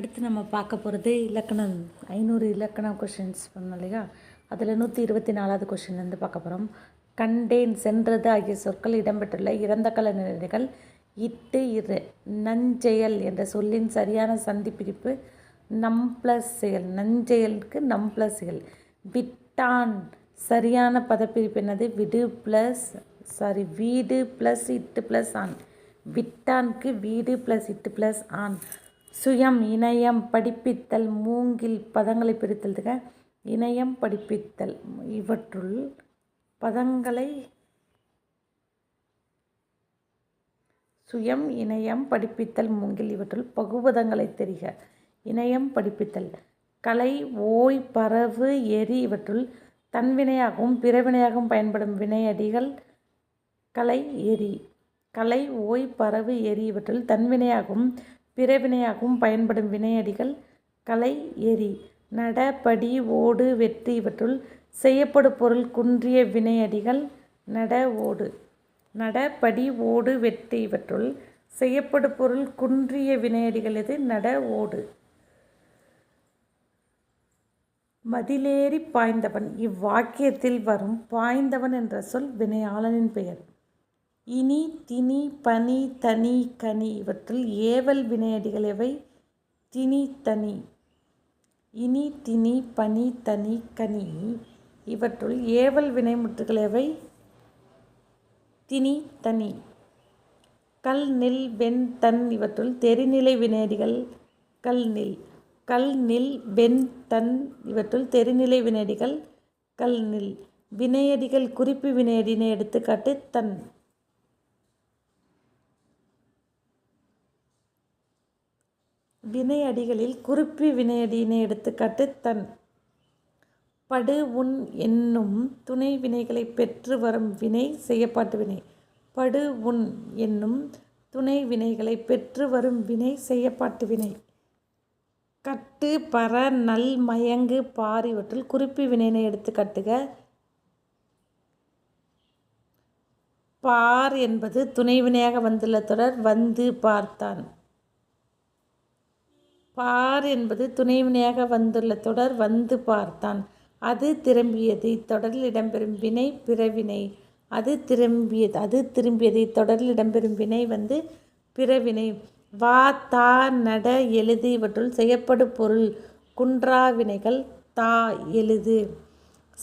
அடுத்து நம்ம பார்க்க போகிறது இலக்கணம் ஐநூறு இலக்கண கொஷின்ஸ் பண்ணோம் இல்லையா? அதில் நூற்றி இருபத்தி நாலாவது கொஷின்லேருந்து பார்க்க போகிறோம் கண்டேன் சென்றது ஆகிய சொற்கள் இடம்பெற்றுள்ள இறந்த கல நிலைகள் இட்டு இரு நஞ்செயல் என்ற சொல்லின் சரியான சந்தி பிரிப்பு நம் ப்ளஸ் செயல் நஞ்செயலுக்கு நம் ப்ளஸ் செயல். விட்டான் சரியான பதப்பிரிப்பு என்னது? விடு ப்ளஸ் சாரி வீடு ப்ளஸ் இட்டு ப்ளஸ் ஆன் விட்டான்க்கு வீடு ப்ளஸ் இட்டு ப்ளஸ் ஆன் சுயம் இணையம் படிப்பித்தல் மூங்கில் பதங்களை பிரித்தல்துக இணையம் படிப்பித்தல் இவற்றுள் பதங்களை சுயம் இணையம் படிப்பித்தல் மூங்கில் இவற்றுள் பகுபதங்களை தெரிக. இணையம் படிப்பித்தல் கலை ஓய் பரவு எரி இவற்றுள் தன்வினையாகவும் பிறவினையாகவும் பயன்படும் வினையடிகள் கலை எரி கலை ஓய் பரவு எரி இவற்றுள் தன்வினையாகவும் பிறவினையாகவும் பயன்படும் வினையடிகள் கலை எரி நட படி ஓடு வெட்டு இவற்றுள் செய்யப்படும் பொருள் குன்றிய வினையடிகள் நட ஓடு. நட படி ஓடு வெட்டு இவற்றுள் செய்யப்படு பொருள் குன்றிய வினையடிகள் எது? நட ஓடு. மதிலேறி பாய்ந்தவன் இவ்வாக்கியத்தில் வரும் பாய்ந்தவன் என்ற சொல் வினையாளனின் பெயர். இனி தினி பனி தனி கனி இவற்றில் ஏவல் வினையடிகள் எவை? தினி தனி. இனி தினி பனி தனி கனி இவற்றுள் ஏவல் வினைமுற்றுகள் எவை? தினி தனி. கல் நில் வெண் தன் இவற்றுள் தெரிநிலை வினையடிகள். கல் நில். கல் நில் வெண் தன் இவற்றுள் தெரிநிலை வினையடிகள். கல் நில். வினையடிகள் குறிப்பு வினையடினை எடுத்துக்காட்டு தன். வினையடிகளில் குறிப்பி வினையடியினை எடுத்துக்காட்டு தன். படு உன் என்னும் துணை வினைகளை பெற்று வரும் வினை செய்யப்பாட்டு வினை. படு உன் என்னும் துணை வினைகளை பெற்று வரும் வினை செய்யப்பாட்டு வினை. கட்டு பற நல் மயங்கு பார் இவற்றில் வினையினை எடுத்துக்காட்டுக. பார் என்பது துணை வினையாக வந்துள்ள தொடர் வந்து பார்த்தான். பார் என்பது துணைவினையாக வந்துள்ள தொடர் வந்து பார்த்தான். அது திரும்பியது. இத்தொடரில் இடம்பெறும் வினை பிறவினை. அது திரும்பியது. அது திரும்பியது. இத்தொடரில் இடம்பெறும் வினை வந்து பிறவினை. வா தா நட எழுது இவற்றுள் செய்யப்படு பொருள் குன்றா வினைகள் தா எழுது.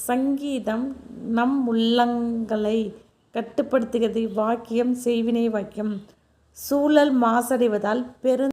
சங்கீதம் நம் உள்ளங்களை கட்டுப்படுத்துகிறது. வாக்கியம் செய்வினை வாக்கியம். சூழல் மாசடைவதால் பெரு